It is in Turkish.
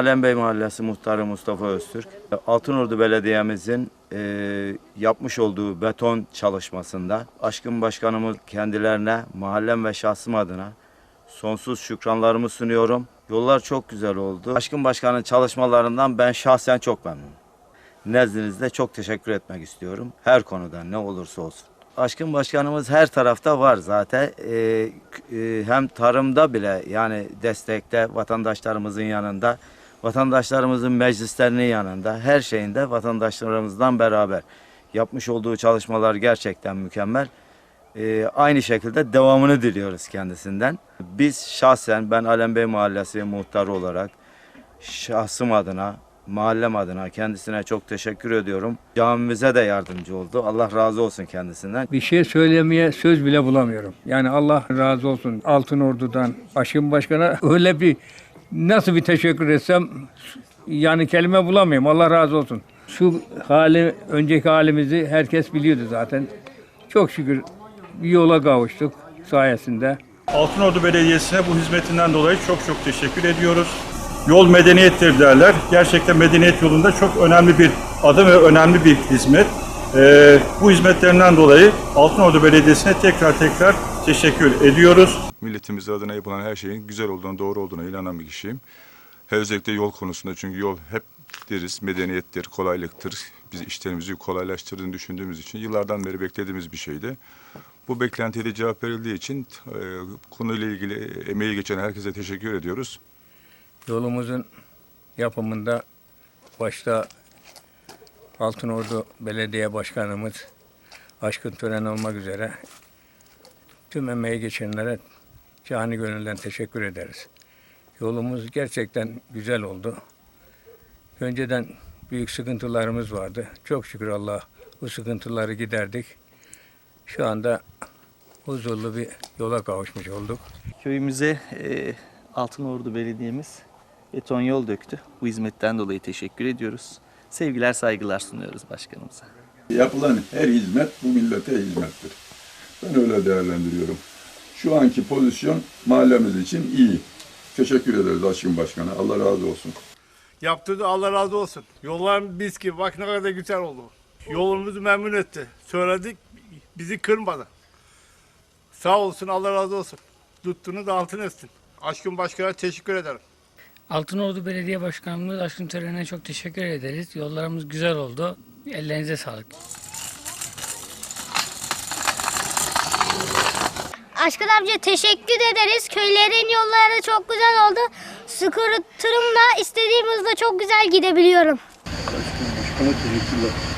Alembey Mahallesi Muhtarı Mustafa Öztürk. Altınordu Belediye'mizin e, yapmış olduğu beton çalışmasında Aşkın Başkanımız kendilerine mahallem ve şahsım adına sonsuz şükranlarımı sunuyorum. Yollar çok güzel oldu. Aşkın Başkan'ın çalışmalarından ben şahsen çok memnunum. Nezdinizde çok teşekkür etmek istiyorum. Her konuda ne olursa olsun. Aşkın Başkanımız her tarafta var zaten. K- e, hem tarımda bile yani destekte vatandaşlarımızın yanında, vatandaşlarımızın meclislerinin yanında, her şeyinde vatandaşlarımızdan beraber. Yapmış olduğu çalışmalar gerçekten mükemmel. Ee, aynı şekilde devamını diliyoruz kendisinden. Biz şahsen ben Alembey Mahallesi muhtarı olarak şahsım adına, mahallem adına kendisine çok teşekkür ediyorum. Camimize de yardımcı oldu. Allah razı olsun kendisinden. Bir şey söylemeye söz bile bulamıyorum. Yani Allah razı olsun Altın Ordu'dan, Aşkın Başkan'a öyle bir nasıl bir teşekkür etsem yani kelime bulamıyorum. Allah razı olsun. Şu hali, önceki halimizi herkes biliyordu zaten. Çok şükür bir yola kavuştuk sayesinde. Altınordu Belediyesi'ne bu hizmetinden dolayı çok çok teşekkür ediyoruz. Yol medeniyettir derler. Gerçekten medeniyet yolunda çok önemli bir adım ve önemli bir hizmet. Ee, bu hizmetlerinden dolayı Altınordu Belediyesi'ne tekrar tekrar teşekkür ediyoruz. milletimiz adına yapılan her şeyin güzel olduğuna, doğru olduğuna inanan bir kişiyim. Her özellikle yol konusunda çünkü yol hep deriz, medeniyettir, kolaylıktır. Biz işlerimizi kolaylaştırdığını düşündüğümüz için yıllardan beri beklediğimiz bir şeydi. Bu beklentiye de cevap verildiği için e, konuyla ilgili emeği geçen herkese teşekkür ediyoruz. Yolumuzun yapımında başta Altınordu Belediye Başkanımız Aşkın Tören olmak üzere tüm emeği geçenlere cani gönülden teşekkür ederiz. Yolumuz gerçekten güzel oldu. Önceden büyük sıkıntılarımız vardı. Çok şükür Allah bu sıkıntıları giderdik. Şu anda huzurlu bir yola kavuşmuş olduk. Köyümüze e, Altınordu Belediye'miz beton yol döktü. Bu hizmetten dolayı teşekkür ediyoruz. Sevgiler, saygılar sunuyoruz başkanımıza. Yapılan her hizmet bu millete hizmettir. Ben öyle değerlendiriyorum. Şu anki pozisyon mahallemiz için iyi. Teşekkür ederiz Aşkın Başkan'a. Allah razı olsun. Yaptırdı Allah razı olsun. Yollar biz gibi bak ne kadar güzel oldu. Yolumuzu memnun etti. Söyledik bizi kırmadı. Sağ olsun Allah razı olsun. Tuttuğunu da altın etsin. Aşkın Başkan'a teşekkür ederim. Altınordu Belediye Başkanımız Aşkın Tören'e çok teşekkür ederiz. Yollarımız güzel oldu. Ellerinize sağlık. Aşkın amca teşekkür ederiz. Köylerin yolları çok güzel oldu. Skuterımla istediğim hızda çok güzel gidebiliyorum. Başkana teşekkürler.